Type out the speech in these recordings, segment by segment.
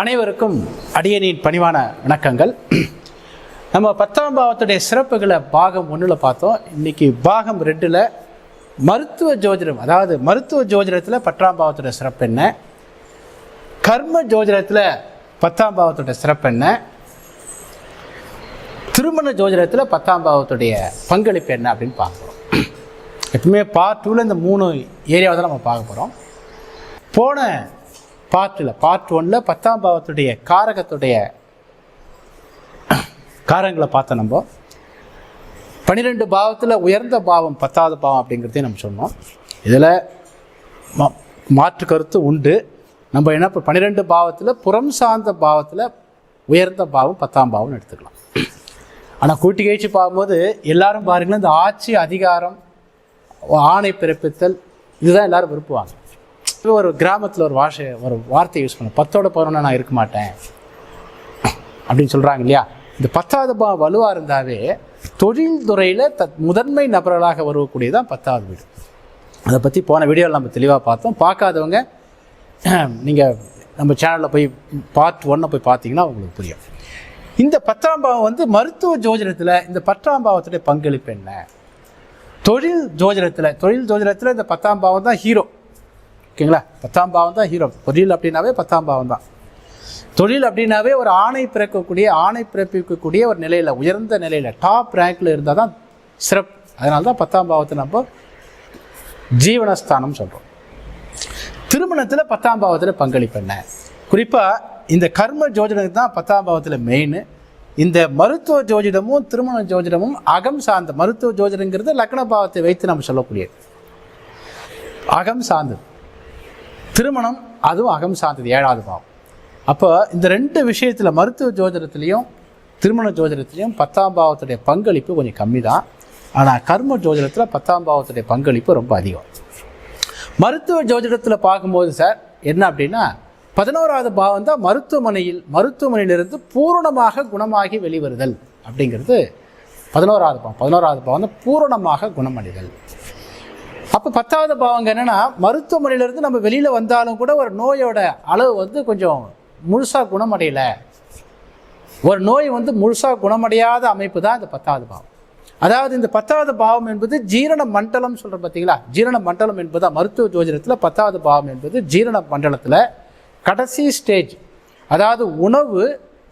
அனைவருக்கும் அடியனின் பணிவான வணக்கங்கள். நம்ம பத்தாம் பாவத்துடைய சிறப்புகளை பாகம் ஒன்றில் பார்த்தோம். இன்னைக்கு பாகம் ரெண்டில் மருத்துவ ஜோதிடம் அதாவது மருத்துவ ஜோதிடத்தில் பத்தாம் பாவத்துடைய சிறப்பு என்ன? கர்ம ஜோதிடத்தில் பத்தாம் பாவத்துடைய சிறப்பு என்ன? திருமண ஜோதிடத்தில் பத்தாம் பாவத்துடைய பங்களிப்பு என்ன அப்படின்னு பார்க்குறோம். எப்பவுமே பார்ட் டூவில் இந்த மூணு ஏரியாவை தான் நம்ம பார்க்க போகிறோம் போன பார்ட்டில் பார்ட் ஒன்னில் பத்தாம் பாவத்துடைய காரகத்துடைய காரங்களை பார்த்தோம் நம்ம. பன்னிரெண்டு பாவத்தில் உயர்ந்த பாவம் பத்தாவது பாவம் அப்படிங்கிறதையும் நம்ம சொன்னோம். இதில் மா- மாற்று கருத்து உண்டு. நம்ம என்ன இப்போ பன்னிரெண்டு பாவத்தில் புறம் சார்ந்த பாவத்தில் உயர்ந்த பாவம் பத்தாம் பாவம்னு எடுத்துக்கலாம். ஆனால் கூட்டி கழிச்சு பார்க்கும்போது எல்லாரும் பாருங்களேன் இந்த ஆட்சி அதிகாரம் ஆணை பிறப்பித்தல் இதுதான் எல்லாரும் விரும்புவாங்க. ஒரு கிராமத்தில் ஒரு வாஷை ஒரு வார்த்தை யூஸ் பண்ண. பத்தோட பதினொன்று நான் இருக்க மாட்டேன். அப்படின்னு சொல்கிறாங்க இல்லையா? இந்த பத்தாவது பாவம் வலுவாக இருந்தாவே தொழில் துறையில் த முதன்மை நபர்களாக வரக்கூடியதான் பத்தாவது வீடு. அதை பற்றி போன வீடியோவில் நம்ம தெளிவாக பார்த்தோம். பார்க்காதவங்க நீங்கள் நம்ம சேனலில் போய் பார்ட் ஒன்னை போய் பார்த்தீங்கன்னா உங்களுக்கு புரியும். இந்த பத்தாம் பாவம் வந்து மருத்துவ ஜோதிடத்தில் இந்த பத்தாம் பாவத்துடைய பங்களிப்பு என்ன? தொழில் ஜோதிடத்தில் தொழில் ஜோதிடத்தில் இந்த பத்தாம் பாவம் தான் ஹீரோ ஓகேங்களா? பத்தாம் பாவம் தான் ஹீரோ தொழில் அப்படின்னாவே பத்தாம் பாவம் தான். தொழில் அப்படின்னாவே ஒரு ஆணை பிறக்கக்கூடிய ஆணை பிறப்பிக்கக்கூடிய ஒரு நிலையில் உயர்ந்த நிலையில் டாப் ரேங்கில் இருந்தால் தான் சிறப்பு. அதனால தான் பத்தாம் பாவத்தை நம்ம ஜீவனஸ்தானம் சொல்கிறோம் திருமணத்தில் பத்தாம் பாவத்தில் பங்களிப்பு என்ன? குறிப்பாக இந்த கர்ம ஜோஜனம் தான் பத்தாம் பாவத்தில் மெயின் இந்த மருத்துவ ஜோதிடமும் திருமண ஜோதிடமும் அகம் சார்ந்த மருத்துவ ஜோதிடங்கிறது லக்ன பாவத்தை வைத்து நம்ம சொல்லக்கூடியது. அகம் சார்ந்தது. திருமணம் அதுவும் அகம் சார்ந்தது ஏழாவது பாவம். அப்போ இந்த ரெண்டு விஷயத்தில் மருத்துவ ஜோதிடத்துலேயும் திருமண ஜோதிடத்துலேயும் பத்தாம் பாவத்துடைய பங்களிப்பு கொஞ்சம் கம்மி தான் ஆனால் கர்ம ஜோதிடத்தில் பத்தாம் பாவத்துடைய பங்களிப்பு ரொம்ப அதிகம். மருத்துவ ஜோதிடத்தில் பார்க்கும்போது சார் என்ன அப்படின்னா பதினோராவது பாவம் தான் மருத்துவமனையில் மருத்துவமனையிலிருந்து பூரணமாக குணமாகி வெளிவருதல் அப்படிங்கிறது பதினோராவது பாவம். பதினோராவது பாவம் தான் பூரணமாக குணமடைதல். அப்போ பத்தாவது பாவங்க என்னென்னா மருத்துவமனையிலேருந்து நம்ம வெளியில் வந்தாலும் கூட ஒரு நோயோட அளவு வந்து கொஞ்சம் முழுசாக குணமடையலை. ஒரு நோய் வந்து முழுசாக குணமடையாத அமைப்பு தான் இந்த பத்தாவது பாவம். அதாவது இந்த பத்தாவது பாவம் என்பது ஜீரண மண்டலம் சொல்கிறோம் பார்த்தீங்களா ஜீரண மண்டலம் என்பது மருத்துவ ஜோதிடத்தில் பத்தாவது பாவம் என்பது ஜீரண மண்டலத்தில் கடைசி ஸ்டேஜ் அதாவது உணவு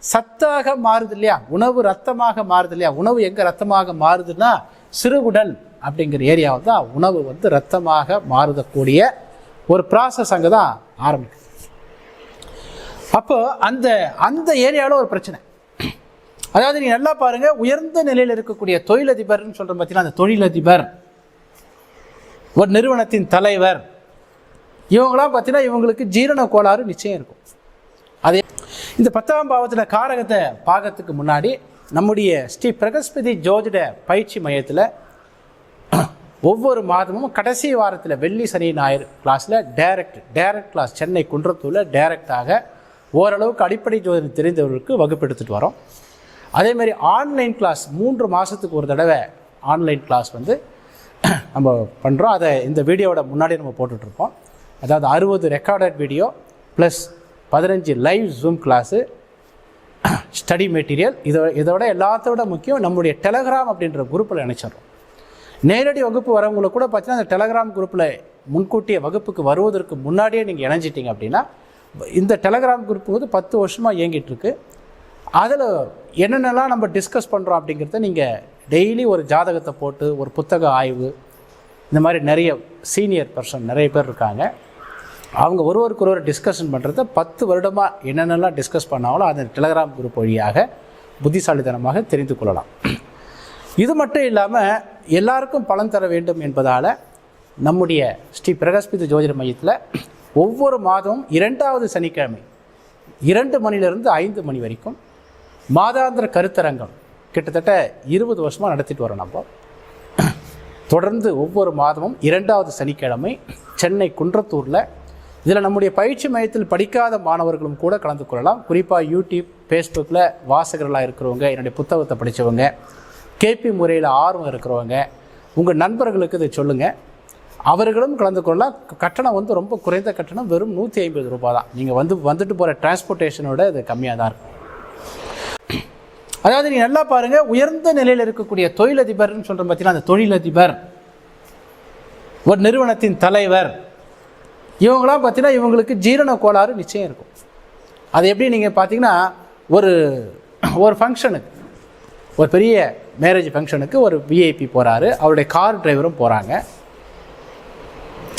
சத்தாக மாறுது இல்லையா? உணவு ரத்தமாக மாறுது இல்லையா? உணவு எங்கே ரத்தமாக மாறுதுன்னா சிறுகுடல். அப்படிங்கிற ஏரியாவில் தான் உணவு வந்து ரத்தமாக மாறுதக்கூடிய ஒரு ப்ராசஸ் அங்கே தான் ஆரம்பிக்கும் அப்போ அந்த அந்த ஏரியாவில் ஒரு பிரச்சனை. அதாவது நீங்கள் நல்லா பாருங்கள் உயர்ந்த நிலையில் இருக்கக்கூடிய தொழிலதிபர்னு சொல்கிற பார்த்தீங்கன்னா அந்த தொழிலதிபர் ஒரு நிறுவனத்தின் தலைவர் இவங்களாம் பார்த்தீங்கன்னா இவங்களுக்கு ஜீரண கோளாறு நிச்சயம் இருக்கும். அதே இந்த பத்தாம் பாவத்தில் காரகத்தை பார்க்கறதுக்கு முன்னாடி நம்முடைய ஸ்ரீ பிரகஸ்பதி ஜோதிட பயிற்சி மையத்தில் ஒவ்வொரு மாதமும் கடைசி வாரத்தில் வெள்ளி சனி ஞாயிறு கிளாஸில் டைரக்ட் டைரக்ட் கிளாஸ் சென்னை குன்றத்தூரில் டைரக்டாக ஓரளவுக்கு அடிப்படை ஜோதனை தெரிந்தவர்களுக்கு வகுப்பு எடுத்துகிட்டு வரோம் அதேமாதிரி ஆன்லைன் கிளாஸ் மூன்று மாதத்துக்கு ஒரு தடவை ஆன்லைன் கிளாஸ் வந்து நம்ம பண்ணுறோம் அதை இந்த வீடியோவோட முன்னாடி நம்ம போட்டுட்ருக்கோம். அதாவது அறுபது ரெக்கார்டட் வீடியோ ப்ளஸ் பதினஞ்சு live Zoom class study material இதை இதோட எல்லாத்தோட முக்கியம் நம்முடைய டெலகிராம் அப்படின்ற குரூப்பில் இணைச்சிடுறோம் நேரடி வகுப்பு வரவங்களுக்கு கூட பார்த்தீங்கன்னா அந்த டெலகிராம் குரூப்பில் முன்கூட்டிய வகுப்புக்கு வருவதற்கு முன்னாடியே நீங்கள் இணைஞ்சிட்டிங்க அப்படின்னா இந்த டெலகிராம் குரூப் வந்து பத்து வருஷமாக இயங்கிட்டுருக்கு அதில் என்னென்னலாம் நம்ம டிஸ்கஸ் பண்ணுறோம் அப்படிங்கிறத நீங்கள் டெய்லி ஒரு ஜாதகத்தை போட்டு ஒரு புத்தக ஆய்வு இந்த மாதிரி நிறைய சீனியர் பர்சன் நிறைய பேர் இருக்காங்க. அவங்க ஒருவருக்கு ஒருவர் டிஸ்கஷன் பண்ணுறத பத்து வருடமாக என்னென்னலாம் டிஸ்கஸ் பண்ணாங்களோ அந்த டெலகிராம் குரூப் வழியாக புத்திசாலித்தனமாக தெரிந்து கொள்ளலாம். இது மட்டும் இல்லாமல் எல்லாருக்கும் பலன் தர வேண்டும் என்பதால் நம்முடைய ஸ்ரீ பிரகஸ்பித ஜோதிட மையத்தில் ஒவ்வொரு மாதமும் இரண்டாவது சனிக்கிழமை இரண்டு மணிலிருந்து ஐந்து மணி வரைக்கும் மாதாந்திர கருத்தரங்கம் கிட்டத்தட்ட இருபது வருஷமாக நடத்திட்டு வரோம் நம்ம. தொடர்ந்து ஒவ்வொரு மாதமும் இரண்டாவது சனிக்கிழமை சென்னை குன்றத்தூரில். இதில் நம்முடைய பயிற்சி மையத்தில் படிக்காத மாணவர்களும் கூட கலந்து கொள்ளலாம். குறிப்பாக யூடியூப் ஃபேஸ்புக்கில் வாசகர்களாக இருக்கிறவங்க என்னுடைய புத்தகத்தை படித்தவங்க கேபி முறையில் ஆர்வம் இருக்கிறவங்க உங்கள் நண்பர்களுக்கு இதை சொல்லுங்கள் அவர்களும் கலந்து கொள்ள கட்டணம் வந்து ரொம்ப குறைந்த கட்டணம் வெறும் நூற்றி ஐம்பது ரூபாய் தான். நீங்கள் வந்து வந்துட்டு போகிற டிரான்ஸ்போர்ட்டேஷனோட இது கம்மியாக தான் இருக்கும் அதாவது நீங்கள் நல்லா பாருங்கள் உயர்ந்த நிலையில் இருக்கக்கூடிய தொழிலதிபர்னு சொல்கிற பார்த்தீங்கன்னா அந்த தொழிலதிபர் ஒரு நிறுவனத்தின் தலைவர் இவங்களாம் பார்த்தீங்கன்னா இவங்களுக்கு ஜீரண கோளாறு நிச்சயம் இருக்கும். அது எப்படி நீங்கள் பார்த்தீங்கன்னா ஒரு ஒரு ஃபங்க்ஷனுக்கு ஒரு பெரிய மேரேஜ் ஃபங்க்ஷனுக்கு ஒரு விஐபி போகிறாரு அவருடைய கார் டிரைவரும் போகிறாங்க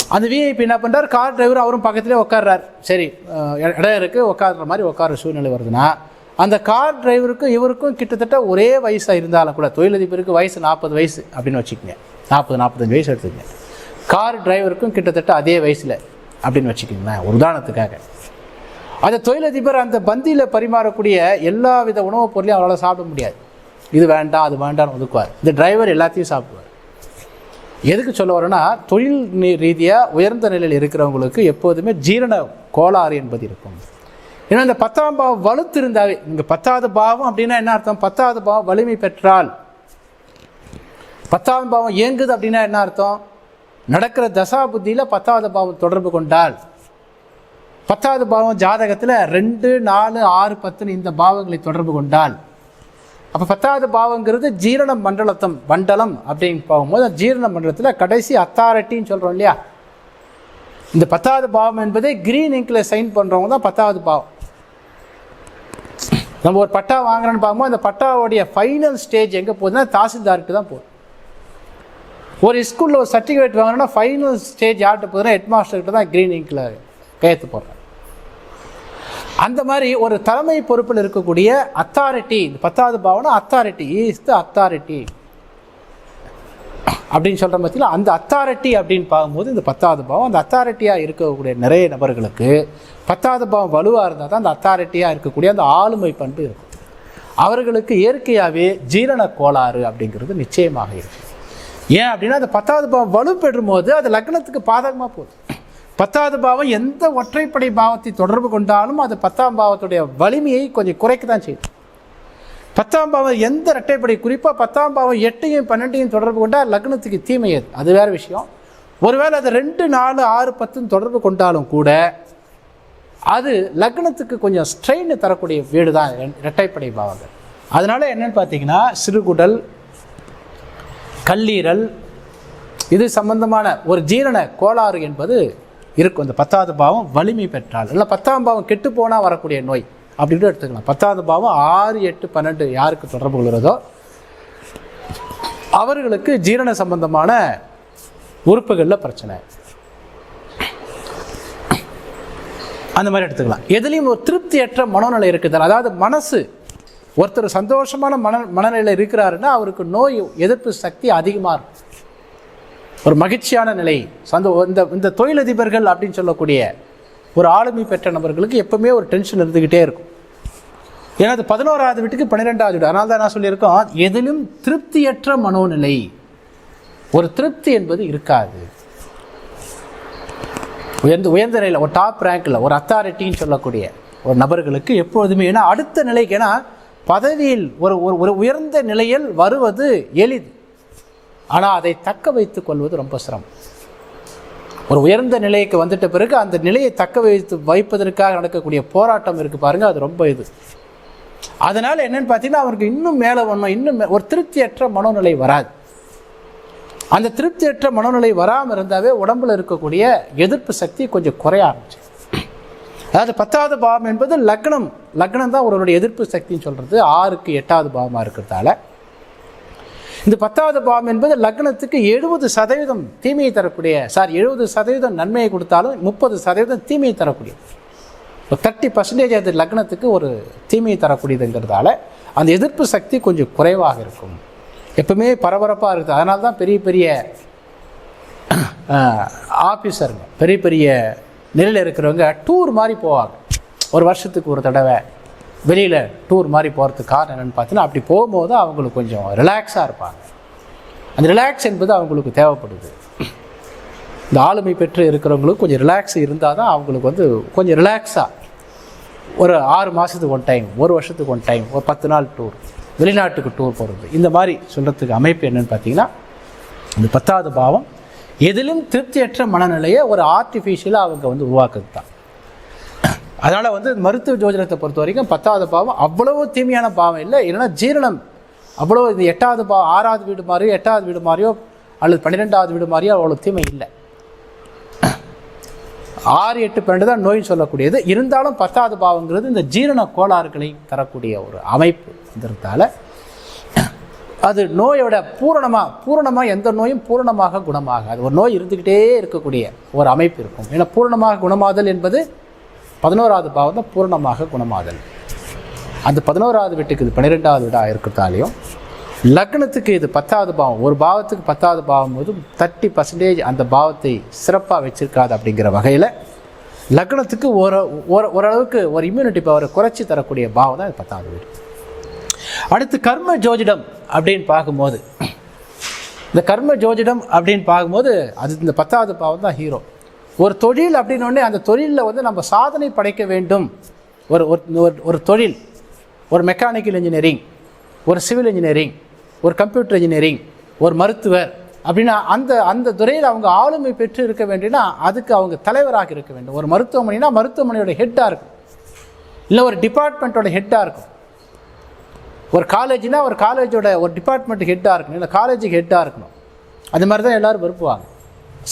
அந்த விஐபி என்ன பண்ணுறாரு கார் டிரைவர் அவரும் பக்கத்துலேயே உட்கார்றாரு சரி இடம் இருக்குது உட்கார்ற மாதிரி உட்கார சூழ்நிலை வருதுன்னா அந்த கார் டிரைவருக்கும் இவருக்கும் கிட்டத்தட்ட ஒரே வயசாக இருந்தாலும் கூட தொழிலதிபருக்கு வயசு நாற்பது வயசு அப்படின்னு வச்சுக்கோங்க. நாற்பது நாற்பத்தஞ்சு வயசு எடுத்துக்கங்க. கார் டிரைவருக்கும் கிட்டத்தட்ட அதே வயசில் அப்படின்னு வச்சுக்கோங்களேன் ஒரு உதாரணத்துக்காக. அந்த தொழிலதிபர் அந்த பந்தியில் பரிமாறக்கூடிய எல்லா வித உணவுப் பொருளையும் அவரால் சாப்பிட முடியாது. இது வேண்டாம் அது வேண்டாம்னு ஒதுக்குவார். இந்த டிரைவர் எல்லாத்தையும் சாப்பிடுவார். எதுக்கு சொல்ல வரேன்னா தொழில் ரீதியாக உயர்ந்த நிலையில் இருக்கிறவங்களுக்கு எப்போதுமே ஜீரண கோளாறு என்பது இருக்கும். ஏன்னா இந்த பத்தாம் பாவம் வலுத்து இருந்தாவே இங்கே பத்தாவது பாவம் அப்படின்னா என்ன அர்த்தம்? பத்தாவது பாவம் வலிமை பெற்றால். பத்தாவது பாவம் இயங்குது அப்படின்னா என்ன அர்த்தம்? நடக்கிற தசா புத்தியில் பத்தாவது பாவம் தொடர்பு கொண்டால். பத்தாவது பாவம் ஜாதகத்தில் ரெண்டு நாலு ஆறு பத்துன்னு இந்த பாவங்களை தொடர்பு கொண்டால். அப்போ பத்தாவது பாவங்கிறது ஜீரண மண்டலத்தம் மண்டலம் அப்படின்னு போகும்போது ஜீரண மண்டலத்தில் கடைசி அத்தாரிட்டின்னு சொல்கிறோம் இல்லையா? இந்த பத்தாவது பாவம் என்பதே கிரீன் இங்கில் சைன் பண்ணுறவங்க தான் பத்தாவது பாவம். நம்ம ஒரு பட்டா வாங்குறோன்னு பார்க்கும்போது அந்த பட்டாவுடைய ஃபைனல் ஸ்டேஜ் எங்கே போகுதுன்னா தாசில்தாருக்கு தான் போகுது. ஒரு ஸ்கூலில் ஒரு சர்டிஃபிகேட் வாங்கினா ஃபைனல் ஸ்டேஜ் யார்கிட்ட போகுதுன்னா ஹெட் மாஸ்டர்கிட்ட தான் க்ரீன் இங்கில் கையெழுத்து போடுறேன் அந்த மாதிரி ஒரு தலைமை பொறுப்பில் இருக்கக்கூடிய அத்தாரிட்டி இந்த பத்தாவது பாவனை அத்தாரிட்டி இஸ் த அத்தாரிட்டி அப்படின்னு சொல்கிற மாதிரி அந்த அத்தாரிட்டி அப்படின்னு பார்க்கும்போது இந்த பத்தாவது பாவம் அந்த அத்தாரிட்டியாக இருக்கக்கூடிய நிறைய நபர்களுக்கு பத்தாவது பாவம் வலுவாக இருந்தால் தான் அந்த அத்தாரிட்டியாக இருக்கக்கூடிய அந்த ஆளுமை பண்பு இருக்கும். அவர்களுக்கு இயற்கையாகவே ஜீரண கோளாறு அப்படிங்கிறது நிச்சயமாக இருக்கும். ஏன் அப்படின்னா அந்த பத்தாவது பாவம் வலு பெறும் போது அது லக்னத்துக்கு பாதகமாக போகுது. பத்தாவது பாவம் எந்த ஒற்றைப்படை பாவத்தை தொடர்பு கொண்டாலும் அது பத்தாம் பாவத்துடைய வலிமையை கொஞ்சம் குறைக்க தான் செய்யும். பத்தாம் பாவம் எந்த இரட்டைப்படை குறிப்பாக பத்தாம் பாவம் எட்டையும் பன்னெண்டையும் தொடர்பு கொண்டால் லக்னத்துக்கு தீமை அது அது வேறு விஷயம். ஒருவேளை அது ரெண்டு நாலு ஆறு பத்துன்னு தொடர்பு கொண்டாலும் கூட அது லக்னத்துக்கு கொஞ்சம் ஸ்ட்ரெயின் தரக்கூடிய வீடு தான் இரட்டைப்படை பாவங்கள். அதனால் என்னென்னு பார்த்தீங்கன்னா சிறுகுடல் கல்லீரல் இது சம்பந்தமான ஒரு ஜீரண கோளாறு என்பது இருக்கும். இந்த பத்தாவது பாவம் வலிமை பெற்றால். இல்லை பத்தாம் பாவம் கெட்டு போனால் வரக்கூடிய நோய் அப்படின்னு எடுத்துக்கலாம். பத்தாவது பாவம் ஆறு எட்டு பன்னெண்டு யாருக்கு தொடர்பு கொள்கிறதோ அவர்களுக்கு ஜீரண சம்பந்தமான உறுப்புகளில் பிரச்சனை. அந்த மாதிரி எடுத்துக்கலாம். எதுலேயும் ஒரு திருப்தியற்ற மனோநிலை இருக்குது அதாவது மனசு ஒருத்தர் சந்தோஷமான மன மனநிலையில் இருக்கிறாருன்னா அவருக்கு நோய் எதிர்ப்பு சக்தி அதிகமாக இருக்கும். ஒரு மகிழ்ச்சியான நிலை. சந்தோ இந்த இந்த தொழிலதிபர்கள் அப்படின்னு சொல்லக்கூடிய ஒரு ஆளுமை பெற்ற நபர்களுக்கு எப்பவுமே ஒரு டென்ஷன் இருந்துக்கிட்டே இருக்கும். ஏன்னா அது பதினோராவது வீட்டுக்கு பன்னிரெண்டாவது வீடு. அதனால தான் நான் சொல்லியிருக்கோம்? எதிலும் திருப்தியற்ற மனோநிலை. ஒரு திருப்தி என்பது இருக்காது. உயர்ந்த உயர்ந்த நிலையில் ஒரு டாப் ரேங்கில் ஒரு அத்தாரிட்டின்னு சொல்லக்கூடிய ஒரு நபர்களுக்கு எப்பொழுதுமே ஏன்னா அடுத்த நிலைக்கு ஏன்னா பதவியில் ஒரு ஒரு ஒரு உயர்ந்த நிலையில் வருவது எளிது. ஆனால் அதை தக்க வைத்து கொள்வது ரொம்ப சிரமம் ஒரு உயர்ந்த நிலைக்கு வந்துட்ட பிறகு அந்த நிலையை தக்க வைத்து வைப்பதற்காக நடக்கக்கூடிய போராட்டம் இருக்குது பாருங்கள் அது ரொம்ப இது. அதனால் என்னென்னு பார்த்தீங்கன்னா அவருக்கு இன்னும் மேலே வரணும் இன்னும் மே- ஒரு திருப்தியற்ற மனோநிலை வராது. அந்த திருப்தியற்ற மனோநிலை வராமல் இருந்தாவே உடம்புல இருக்கக்கூடிய எதிர்ப்பு சக்தி கொஞ்சம் குறைய ஆரம்பிச்சு. அதாவது பத்தாவது பாவம் என்பது லக்னம். லக்னம் தான் ஒருவருடைய எதிர்ப்பு சக்தின்னு சொல்கிறது ஆறுக்கு எட்டாவது பாவமாக இருக்கிறதால. இந்த பத்தாவது பாவம் என்பது லக்னத்துக்கு எழுபது சதவீதம் தீமையை தரக்கூடிய சார் எழுபது சதவீதம் நன்மையை கொடுத்தாலும் முப்பது சதவீதம் தீமையை தரக்கூடியது ஒரு தேர்ட்டி பர்சன்டேஜ் அது லக்னத்துக்கு ஒரு தீமையை தரக்கூடியதுங்கிறதால அந்த எதிர்ப்பு சக்தி கொஞ்சம் குறைவாக இருக்கும். எப்பவுமே பரபரப்பாக இருக்குது. அதனால தான் பெரிய பெரிய ஆஃபீஸருங்க பெரிய பெரிய நிலையில் இருக்கிறவங்க டூர் மாதிரி போவாங்க. ஒரு வருஷத்துக்கு ஒரு தடவை. வெளியில் டூர் மாதிரி போகிறதுக்கு காரணம் என்னென்னு பார்த்தீங்கன்னா அப்படி போகும்போது அவங்களுக்கு கொஞ்சம் ரிலாக்ஸாக இருப்பாங்க. அந்த ரிலாக்ஸ் என்பது அவங்களுக்கு தேவைப்படுது. இந்த ஆளுமை பெற்று இருக்கிறவங்களுக்கு கொஞ்சம் ரிலாக்ஸ் இருந்தால் தான் அவங்களுக்கு வந்து கொஞ்சம் ரிலாக்ஸாக ஒரு ஆறு மாதத்துக்கு ஒன் டைம் ஒரு வருஷத்துக்கு ஒன் டைம் ஒரு பத்து நாள் டூர் வெளிநாட்டுக்கு டூர் போகிறது இந்த மாதிரி சொல்கிறதுக்கு அமைப்பு என்னன்னு பார்த்தீங்கன்னா இந்த பத்தாவது பாவம் எதிலும் திருப்தியற்ற மனநிலையை ஒரு ஆர்டிஃபிஷியலாக அவங்க வந்து உருவாக்குறது தான் அதனால் வந்து மருத்துவ ஜோதிடத்தை பொறுத்த வரைக்கும் பத்தாவது பாவம் அவ்வளவு தீமையான பாவம் இல்லை. இல்லைன்னா ஜீரணம். அவ்வளோ இது எட்டாவது பா ஆறாவது வீடு மாதிரியோ எட்டாவது வீடு மாதிரியோ அல்லது பன்னிரெண்டாவது வீடு மாதிரியோ அவ்வளோ தீமை இல்லை. ஆறு எட்டு பன்னெண்டு தான் நோய் சொல்லக்கூடியது. இருந்தாலும் பத்தாவது பாவங்கிறது இந்த ஜீரண கோளாறுகளை தரக்கூடிய ஒரு அமைப்பு அமைப்புங்கிறதால அது நோயோட பூரணமாக பூரணமாக எந்த நோயும் பூரணமாக குணமாகாது. ஒரு நோய் இருந்துக்கிட்டே இருக்கக்கூடிய ஒரு அமைப்பு இருக்கும். ஏன்னா பூரணமாக குணமாதல் என்பது பதினோராவது பாவம் தான் பூரணமாக குணமாதல். அந்த பதினோராவது வீட்டுக்கு இது பன்னிரெண்டாவது வீடாக இருக்கிறதாலையும் லக்னத்துக்கு இது பத்தாவது பாவம் ஒரு பாவத்துக்கு பத்தாவது பாவம் போது தேர்ட்டி பர்சன்டேஜ் அந்த பாவத்தை சிறப்பாக வச்சுருக்காது அப்படிங்கிற வகையில் லக்னத்துக்கு ஒரு ஒரு ஓரளவுக்கு ஒரு இம்யூனிட்டி பவரை குறைச்சி தரக்கூடிய பாவம் தான் இது பத்தாவது வீடு. அடுத்து கர்ம ஜோதிடம் அப்படின்னு பார்க்கும்போது இந்த கர்ம ஜோதிடம் அப்படின்னு பார்க்கும்போது அது இந்த பத்தாவது பாவம் தான் ஹீரோ ஒரு தொழில் அப்படின்னோடனே அந்த தொழிலில் வந்து நம்ம சாதனை படைக்க வேண்டும். ஒரு ஒரு- ஒரு- தொழில். ஒரு மெக்கானிக்கல் இன்ஜினியரிங் ஒரு சிவில் இன்ஜினியரிங் ஒரு கம்ப்யூட்டர் இன்ஜினியரிங் ஒரு மருத்துவர் அப்படின்னா அந்த அந்த துறையில் அவங்க ஆளுமை பெற்று இருக்க வேண்டியனா அதுக்கு அவங்க தலைவராக இருக்க வேண்டும். ஒரு மருத்துவமனைனா மருத்துவமனையோட ஹெட்டாக இருக்கும். இல்லை ஒரு டிபார்ட்மெண்ட்டோட ஹெட்டாக இருக்கும். ஒரு காலேஜ்னால் ஒரு காலேஜோட ஒரு டிபார்ட்மெண்ட் ஹெட்டாக இருக்கணும். இல்லை காலேஜுக்கு ஹெட்டாக இருக்கணும். அது மாதிரி தான் எல்லோரும் விரும்புவாங்க.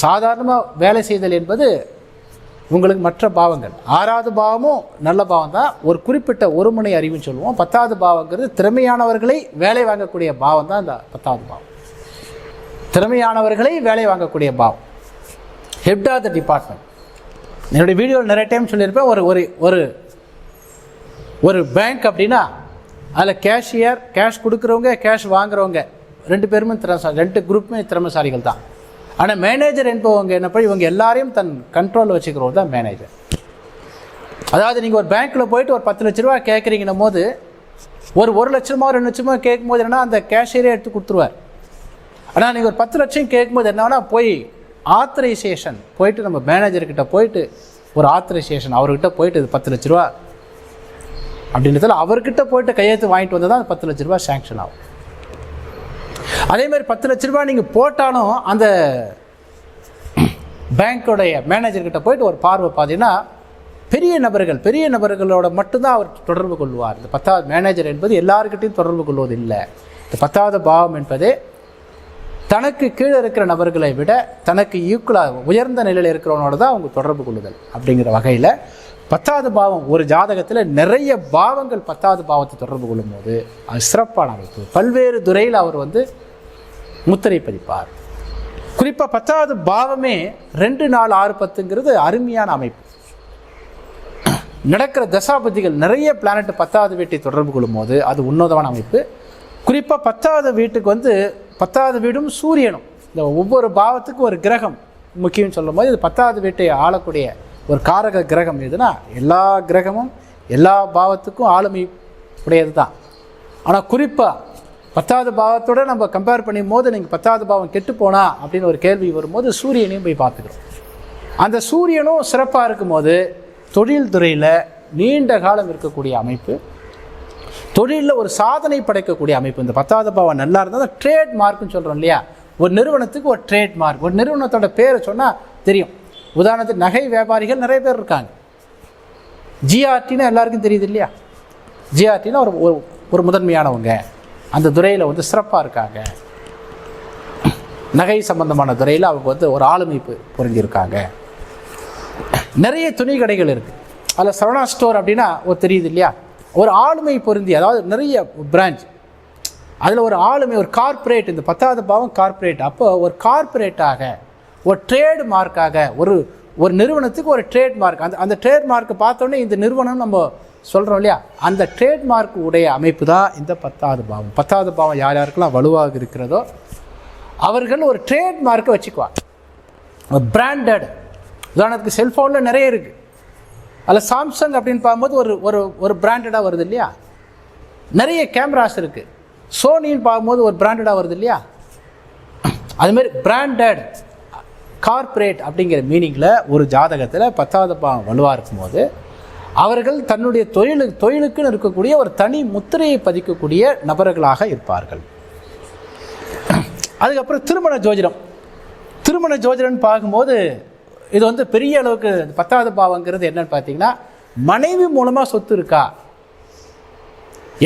சாதாரணமாக வேலை செய்தல் என்பது உங்களுக்கு மற்ற பாவங்கள். ஆறாவது பாவமும் நல்ல பாவம் தான் ஒரு குறிப்பிட்ட ஒருமுனை அறிவுன்னு சொல்லுவோம். பத்தாவது பாவங்கிறது திறமையானவர்களை வேலை வாங்கக்கூடிய பாவம் தான் இந்த பத்தாவது பாவம். திறமையானவர்களை வேலை வாங்கக்கூடிய பாவம். ஹெட் ஆஃப் த டிபார்ட்மெண்ட் என்னுடைய வீடியோவில் நிறைய டைம் சொல்லியிருப்பேன். ஒரு ஒரு ஒரு ஒரு பேங்க் அப்படின்னா அதில் கேஷியர் கேஷ் கொடுக்குறவங்க கேஷ் வாங்குறவங்க ரெண்டு பேருமே திறமசா ரெண்டு குரூப்புமே திறமசாலிகள் தான் ஆனால் மேனேஜர் என்பவங்க என்னப்போ இவங்க எல்லாரையும் தன் கண்ட்ரோலில் வச்சுக்கிறவர் தான் மேனேஜர் அதாவது நீங்கள் ஒரு பேங்க்கில் போயிட்டு ஒரு பத்து லட்ச ரூபா கேட்குறீங்கன்னும் போது ஒரு ஒரு லட்சமோ ரெண்டு லட்சமோ கேட்கும்போது என்னன்னா அந்த கேஷியரே எடுத்து கொடுத்துருவார். ஆனால் நீங்கள் ஒரு பத்து லட்சம் கேட்கும்போது என்னன்னா போய் ஆத்தரைசேஷன் போயிட்டு நம்ம மேனேஜர்கிட்ட போயிட்டு ஒரு ஆத்தரைசேஷன் அவர்கிட்ட போயிட்டு இது பத்து லட்ச ரூபா அப்படின்றதால அவர்கிட்ட போயிட்டு கையெழுத்து வாங்கிட்டு வந்தால் தான் பத்து லட்ச ரூபா சேங்ஷன் ஆகும். அதே மாதிரி பத்து லட்ச ரூபாய் நீங்கள் போட்டாலும் அந்த பேங்க்கோடைய மேனேஜர்கிட்ட போயிட்டு ஒரு பார்வை பார்த்தீங்கன்னா பெரிய நபர்கள் பெரிய நபர்களோட மட்டும்தான் அவர் தொடர்பு கொள்வார். இந்த பத்தாவது மேனேஜர் என்பது எல்லாருக்கிட்டையும் தொடர்பு கொள்வது இல்லை இந்த பத்தாவது பாவம் என்பது தனக்கு கீழே இருக்கிற நபர்களை விட தனக்கு ஈக்குவலாக உயர்ந்த நிலையில் இருக்கிறவனோட தான் அவங்க தொடர்பு கொள்ளுதல் அப்படிங்கிற வகையில் பத்தாவது பாவம் ஒரு ஜாதகத்தில் நிறைய பாவங்கள் பத்தாவது பாவத்தை தொடர்பு கொள்ளும்போது அது சிறப்பான அமைப்பு. பல்வேறு துறையில் அவர் வந்து முத்திரை பதிப்பார். குறிப்பாக பத்தாவது பாவமே ரெண்டு நாலு ஆறு பத்துங்கிறது அருமையான அமைப்பு. நடக்கிற தசாபதிகள் நிறைய பிளானட் பத்தாவது வீட்டை தொடர்பு கொள்ளும்போது அது உன்னதமான அமைப்பு. குறிப்பாக பத்தாவது வீட்டுக்கு வந்து பத்தாவது வீடும் சூரியனும். இந்த ஒவ்வொரு பாவத்துக்கும் ஒரு கிரகம் முக்கியம்னு சொல்லும்போது இது பத்தாவது வீட்டை ஆளக்கூடிய ஒரு காரக கிரகம் எதுனா எல்லா கிரகமும் எல்லா பாவத்துக்கும் ஆளுமை உடையது தான். ஆனால் குறிப்பாக பத்தாவது பாவத்தோடு நம்ம கம்பேர் பண்ணும் போது நீங்கள் பத்தாவது பாவம் கெட்டு போனா அப்படின்னு ஒரு கேள்வி வரும்போது சூரியனையும் போய் பார்த்துக்கிறோம். அந்த சூரியனும் சிறப்பாக இருக்கும்போது தொழில் துறையில் நீண்ட காலம் இருக்கக்கூடிய அமைப்பு தொழிலில் ஒரு சாதனை படைக்கக்கூடிய அமைப்பு. இந்த பத்தாவது பாவம் நல்லா இருந்தால் ட்ரேட் மார்க்னு சொல்கிறோம் இல்லையா? ஒரு நிறுவனத்துக்கு ஒரு ட்ரேட் மார்க் ஒரு நிறுவனத்தோட பேரை சொன்னால் தெரியும். உதாரணத்துக்கு நகை வியாபாரிகள் நிறைய பேர் இருக்காங்க. ஜிஆர்டின்னு எல்லாருக்கும் தெரியுது இல்லையா? ஜிஆர்டின்னு ஒரு ஒரு- முதன்மையானவங்க. அந்த துறையில் வந்து சிறப்பாக இருக்காங்க. நகை சம்பந்தமான துறையில் அவங்க வந்து ஒரு ஆளுமை புரிஞ்சிருக்காங்க நிறைய துணி கடைகள் இருக்குது அதில் சரவணா ஸ்டோர் அப்படின்னா ஒரு தெரியுது இல்லையா? ஒரு ஆளுமை பொருந்தி அதாவது நிறைய பிரான்ச். அதில் ஒரு ஆளுமை ஒரு கார்ப்பரேட் இந்த பத்தாவது பாவம் கார்ப்பரேட். அப்போ ஒரு கார்ப்பரேட்டாக ஒரு ட்ரேட் மார்க்காக ஒரு ஒரு நிறுவனத்துக்கு ஒரு ட்ரேட் மார்க் அந்த அந்த ட்ரேட் மார்க்கை பார்த்தோன்னே இந்த நிறுவனம் நம்ம சொல்கிறோம் இல்லையா? அந்த ட்ரேட் மார்க் உடைய அமைப்பு தான் இந்த பத்தாவது பாவம். பத்தாவது பாவம் யார் யாருக்கெல்லாம் வலுவாக இருக்கிறதோ அவர்கள் ஒரு ட்ரேட் மார்க்கை வச்சுக்குவாங்க பிராண்டட் உதாரணத்துக்கு செல்ஃபோனில் நிறைய இருக்குது அதில் சாம்சங் அப்படின்னு பார்க்கும்போது ஒரு ஒரு ஒரு பிராண்டடாக வருது இல்லையா? நிறைய கேமராஸ் இருக்குது சோனின்னு பார்க்கும்போது ஒரு பிராண்டடாக வருது இல்லையா? அதுமாரி பிராண்டட் கார்ப்பரேட் அப்படிங்கிற மீனிங்கில் ஒரு ஜாதகத்தில் பத்தாவது பாவம் வலுவாக இருக்கும்போது அவர்கள் தன்னுடைய தொழிலுக்கு தொழிலுக்குன்னு இருக்கக்கூடிய ஒரு தனி முத்திரையை பதிக்கக்கூடிய நபர்களாக இருப்பார்கள். அதுக்கப்புறம் திருமண ஜோதிடம். திருமண ஜோதிடம்னு பார்க்கும்போது இது வந்து பெரிய அளவுக்கு பத்தாவது பாவங்கிறது என்னன்னு பார்த்தீங்கன்னா மனைவி மூலமாக சொத்து இருக்கா?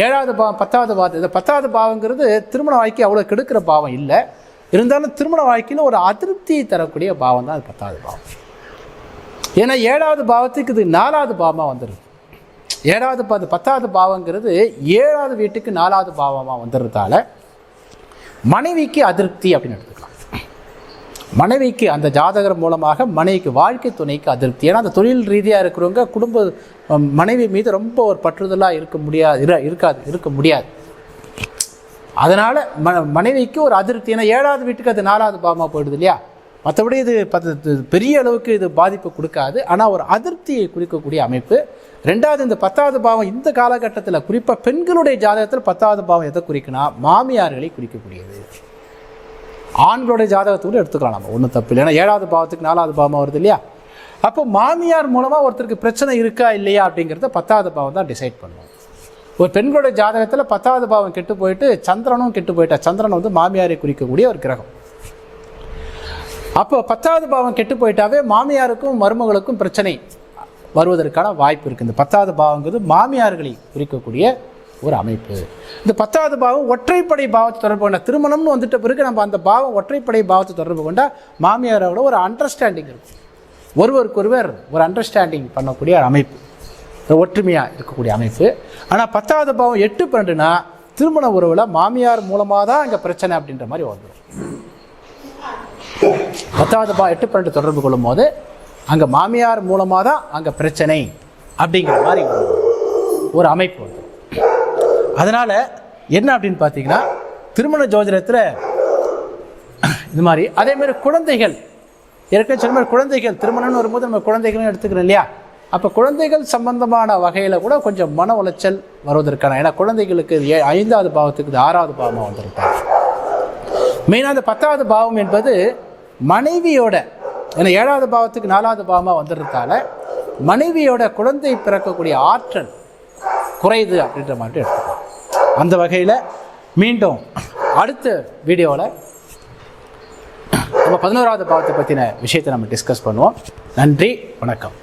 ஏழாவது பாவம் பத்தாவது பாவம் இந்த பத்தாவது பாவங்கிறது திருமண வாழ்க்கை அவ்வளோ கெடுக்கிற பாவம் இல்லை. இருந்தாலும் திருமண வாழ்க்கையில் ஒரு அதிருப்தி தரக்கூடிய பாவம் தான் அது பத்தாவது பாவம். ஏன்னா ஏழாவது பாவத்துக்கு இது நாலாவது பாவமாக வந்துடுது ஏழாவது பா பத்தாவது பாவங்கிறது ஏழாவது வீட்டுக்கு நாலாவது பாவமாக வந்துடுறதால மனைவிக்கு அதிருப்தி அப்படின்னு எடுத்துக்கலாம். மனைவிக்கு அந்த ஜாதகர் மூலமாக மனைவிக்கு வாழ்க்கை துணைக்கு அதிருப்தி. ஏன்னா அந்த தொழில் ரீதியாக இருக்கிறவங்க குடும்ப மனைவி மீது ரொம்ப ஒரு பற்றுதலாக இருக்க முடியாது இருக்காது இருக்க முடியாது. அதனால் ம மனைவிக்கு ஒரு அதிருப்தி. ஏன்னா ஏழாவது வீட்டுக்கு அது நாலாவது பாவமாக போயிடுது இல்லையா? மற்றபடி இது பத்து பெரிய அளவுக்கு இது பாதிப்பு கொடுக்காது. ஆனால் ஒரு அதிருப்தியை குறிக்கக்கூடிய அமைப்பு. ரெண்டாவது இந்த பத்தாவது பாவம் இந்த காலகட்டத்தில் குறிப்பாக பெண்களுடைய ஜாதகத்தில் பத்தாவது பாவம் எதை குறிக்குன்னா மாமியார்களை குறிக்கக்கூடியது. ஆண்களுடைய ஜாதகத்தை கூட எடுத்துக்கலாம் நம்ம ஒன்றும் தப்பு இல்லை. ஏன்னா ஏழாவது பாவத்துக்கு நாலாவது பாவமாக வருது இல்லையா? அப்போ மாமியார் மூலமாக ஒருத்தருக்கு பிரச்சனை இருக்கா இல்லையா அப்படிங்கிறத பத்தாவது பாவம் தான் டிசைட் பண்ணுவோம் ஒரு பெண்களுடைய ஜாதகத்தில் பத்தாவது பாவம் கெட்டு போயிட்டு சந்திரனும் கெட்டு போயிட்டா சந்திரன் வந்து மாமியாரை குறிக்கக்கூடிய ஒரு கிரகம். அப்போ பத்தாவது பாவம் கெட்டு போயிட்டாவே மாமியாருக்கும் மருமகளுக்கும் பிரச்சனை வருவதற்கான வாய்ப்பு இருக்குது இந்த பத்தாவது பாவங்கிறது மாமியார்களை குறிக்கக்கூடிய ஒரு அமைப்பு. இந்த பத்தாவது பாவம் ஒற்றைப்படை பாவத்தை தொடர்பு கொண்ட திருமணம்னு வந்துட்ட பிறகு நம்ம அந்த பாவம் ஒற்றைப்படை பாவத்தை தொடர்பு கொண்டா மாமியாரோட ஒரு அண்டர்ஸ்டாண்டிங் இருக்கும். ஒருவருக்கொருவர் ஒரு அண்டர்ஸ்டாண்டிங் பண்ணக்கூடிய அமைப்பு. ஒற்றுமையாக இருக்கக்கூடிய அமைப்பு. ஆனால் பத்தாவது பாவம் எட்டு பன்னெண்டுனா திருமண உறவில் மாமியார் மூலமாக தான் இங்கே பிரச்சனை அப்படின்ற மாதிரி வந்துடும் பத்தாவது பா எட்டு பன்னெண்டு தொடர்பு கொள்ளும் போது அங்கே மாமியார் மூலமாக தான் அங்கே பிரச்சனை அப்படிங்கிற மாதிரி ஒரு ஒரு அமைப்பு வந்து. அதனால் என்ன அப்படின்னு பார்த்தீங்கன்னா திருமண ஜோதிடத்தில் இது மாதிரி அதேமாதிரி குழந்தைகள் ஏற்கனவே சொன்ன மாதிரி குழந்தைகள் திருமணம்னு வரும்போது நம்ம குழந்தைகளும் எடுத்துக்கிறோம் இல்லையா? அப்போ குழந்தைகள் சம்பந்தமான வகையில் கூட கொஞ்சம் மன உளைச்சல் வருவதற்கான ஏன்னா குழந்தைகளுக்கு ஏ- ஐந்தாவது பாவத்துக்கு இது ஆறாவது பாவமாக வந்திருக்காங்க மெயினாக அந்த பத்தாவது பாவம் என்பது மனைவியோட ஏன்னா ஏழாவது பாவத்துக்கு நாலாவது பாவமாக வந்துடுறதால மனைவியோட குழந்தை பிறக்கக்கூடிய ஆற்றல் குறையுது அப்படின்ற மாதிரி எடுத்துக்கலாம். அந்த வகையில் மீண்டும் அடுத்த வீடியோவில் நம்ம பதினோராவது பாவத்தை பற்றின விஷயத்தை நம்ம டிஸ்கஸ் பண்ணுவோம். நன்றி வணக்கம்.